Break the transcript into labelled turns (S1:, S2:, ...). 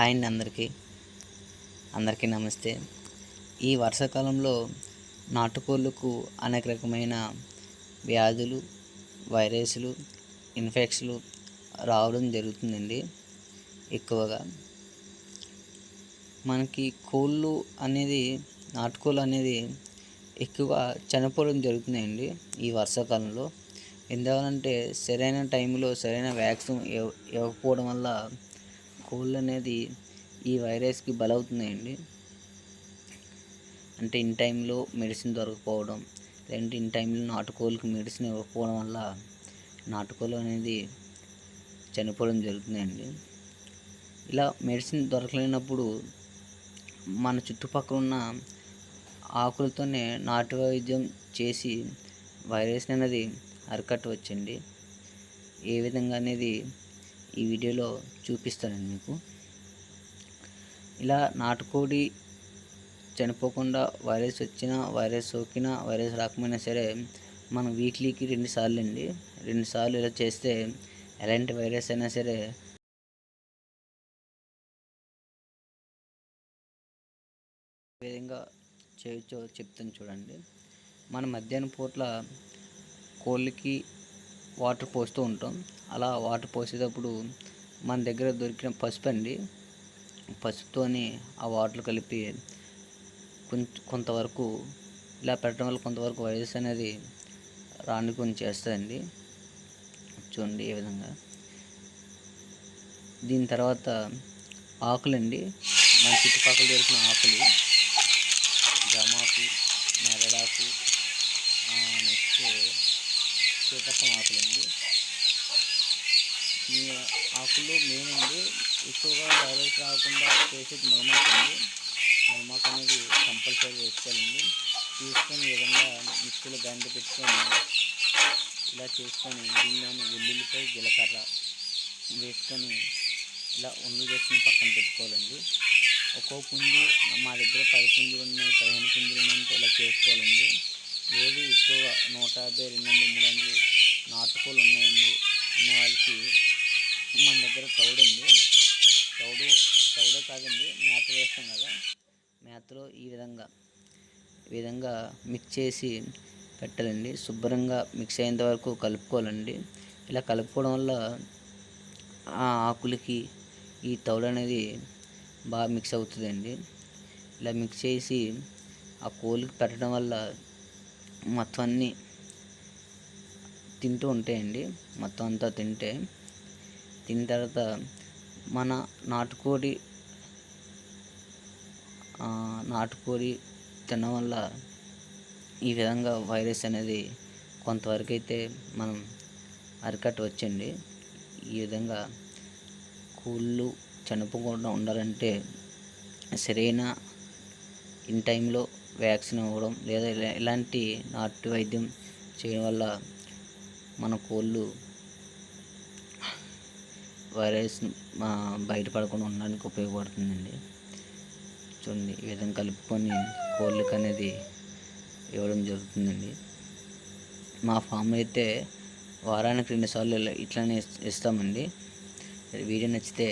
S1: Hi అండి అందరికీ. అందరికీ నమస్తే. ఈ వర్షాకాలంలో నాటుకోళ్ళకు అనేక రకమైన వ్యాధులు వైరస్లు ఇన్ఫెక్షన్లు రావడం జరుగుతుందండి ఎక్కువగా. మనకి కోళ్ళు అనేది నాటుకోళ్ళు అనేది ఎక్కువ చనిపోవడం జరుగుతున్నాయండి ఈ వర్షాకాలంలో. ఎందువలంటే సరైన టైంలో సరైన వ్యాక్సిన్ ఇవ్వకపోవడం వల్ల కోళ్ళు అనేది ఈ వైరస్కి బలవుతున్నాయండి. అంటే ఇన్ టైంలో మెడిసిన్ దొరకపోవడం లేదంటే ఇన్ టైంలో నాటుకోళ్ళకి మెడిసిన్ ఇవ్వకపోవడం వల్ల నాటుకోళ్ళు అనేది చనిపోవడం జరుగుతుందండి. ఇలా మెడిసిన్ దొరకలేనప్పుడు మన చుట్టుపక్కల ఉన్న ఆకులతోనే నాటు వైద్యం చేసి వైరస్ అనేది అరికట్టవచ్చండి. ఏ విధంగా అనేది ఈ వీడియోలో చూపిస్తాను మీకు. ఇలా నాటుకోడి చనిపోకుండా వైరస్ వచ్చినా వైరస్ సోకినా వైరస్ రాకపోయినా సరే మనం వీక్లీకి రెండు సార్లు అండి రెండు సార్లు ఇలా చేస్తే ఎలాంటి వైరస్ అయినా సరే విధంగా చేయొచ్చో చెప్తాను చూడండి. మన మధ్యాహ్నం పూట్ల కోళ్ళకి వాటర్ పోస్తూ ఉంటాం. అలా వాటర్ పోసేటప్పుడు మన దగ్గర దొరికిన పసుపు అండి. పసుపుతోని ఆ వాటర్ కలిపి కొంచెం కొంతవరకు ఇలా పెట్టడం వల్ల కొంతవరకు వైరస్ అనేది రాని కొన్ని చేస్తుందండి. చూడండి ఏ విధంగా. దీని తర్వాత ఆకులండి. మన చుట్టుపక్కల దొరికిన ఆకులు. జమాకు నెరడాకు నెక్స్ట్ సీతఫలం ఆకులండి. మీ ఆకులు మెయిన్ అండి. ఎక్కువగా వైరస్ రాకుండా చేసేది మలమాకు మలమాక మలమాకు అనేది కంపల్సరీ వేసుకోవాలండి. తీసుకొని ఈ విధంగా మిక్సీలో గంట పెట్టుకొని ఇలా చేసుకొని దీనిలోని వెల్లుల్లిపై జీలకర్ర వేసుకొని ఇలా ఉండు చేసుకుని పక్కన పెట్టుకోవాలండి. ఒక్కో పుంజు మా దగ్గర పది పుంజులు ఉన్నాయి పదిహేను పుంజులు ఉన్నాయంటే ఇలా చేసుకోవాలండి. ఏది ఎక్కువ నూట యాభై రెండు వందలు మూడు వందలు నాటుకోలు ఉన్నాయండి. అనే వాళ్ళకి మన దగ్గర తౌడు ఉంది. తౌడు తౌడే కాదండి మేత వేస్తాం కదా. మేతలో ఈ విధంగా ఈ విధంగా మిక్స్ చేసి పెట్టాలండి. శుభ్రంగా మిక్స్ అయ్యేంత వరకు కలుపుకోవాలండి. ఇలా కలుపుకోవడం వల్ల ఆ ఆకులకి ఈ తౌడు అనేది బాగా మిక్స్ అవుతుందండి. ఇలా మిక్స్ చేసి ఆ కోళ్ళకి పెట్టడం వల్ల మొత్తం అన్నీ తింటూ ఉంటాయండి. మొత్తం అంతా తింటే తిన్న తర్వాత మన నాటుకోడి నాటుకోడి తినడం వల్ల ఈ విధంగా వైరస్ అనేది కొంతవరకు అయితే మనం అరికట్టవచ్చండి. ఈ విధంగా కూళ్ళు చనిపోకుండా ఉండాలంటే సరైన ఇన్ టైంలో వ్యాక్సిన్ ఇవ్వడం లేదా ఇలాంటి నాటు వైద్యం చేయడం వల్ల మన కోళ్ళు వైరస్ బయటపడకుండా ఉండడానికి ఉపయోగపడుతుందండి. చూడండి ఈ విధంగా కలుపుకొని కోళ్ళకి అనేది ఇవ్వడం జరుగుతుందండి. మా ఫామ్ అయితే వారానికి రెండుసార్లు ఇట్లానే ఇస్తామండి. వీడియో నచ్చితే